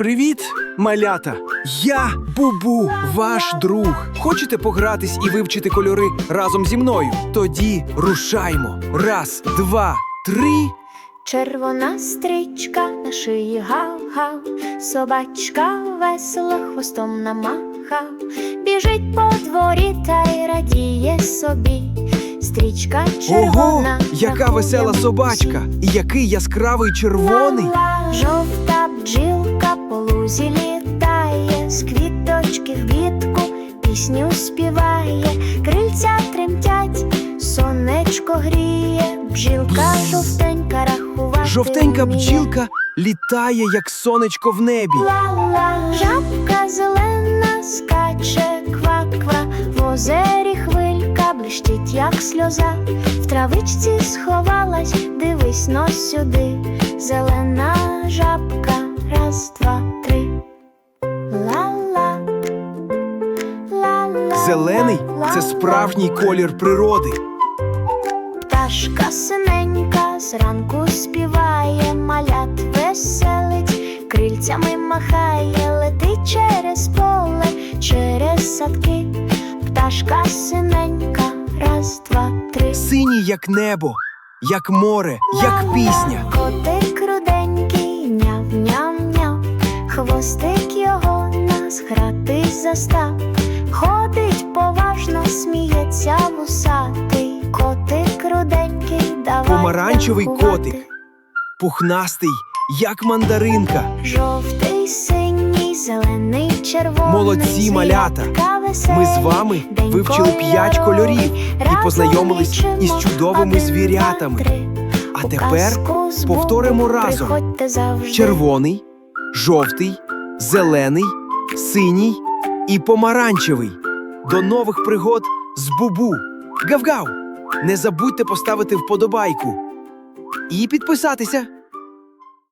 Привіт, малята! Я Бубу, ваш друг. Хочете погратись і вивчити кольори разом зі мною? Тоді рушаймо. Раз, два, три. Червона стрічка на шиї гав-гав, собачка весело хвостом намахав, біжить по дворі та й радіє собі. Стрічка червона. Ого, яка рахує весела собачка! І який яскравий червоний. Ла-ла, Жовта по літає, з квіточки в квітку пісню співає, крильця тремтять, сонечко гріє, бджілка жовтенька рахувати. Жовтенька вміє. бджілка літає, як сонечко в небі. Ла-ла, жабка зелена скаче ква-ква, в озері хвилька блищить, як сльоза. В травичці сховалась, дивись но сюди. Зелена Зелений це справжній колір природи. Пташка синенька зранку співає, малят веселить, крильцями махає, летить через поле, через садки. Пташка синенька, раз, два, три. Синій, як небо, як море, як пісня. Котик руденький, няв-няв-няв, хвостик його нас гратись застав. Поважно, сміється вусатий, котик руденький, давай Помаранчевий рахувати. котик. Пухнастий, як мандаринка. Жовтий, синій, зелений, червоний. Молодці, малята. Ми з вами вивчили п'ять кольорів і познайомились із чудовими звірятами. А тепер повторимо разом. Червоний, жовтий, зелений, синій і помаранчевий. До нових пригод з Бубу. Гав-гав! Не забудьте поставити вподобайку і підписатися.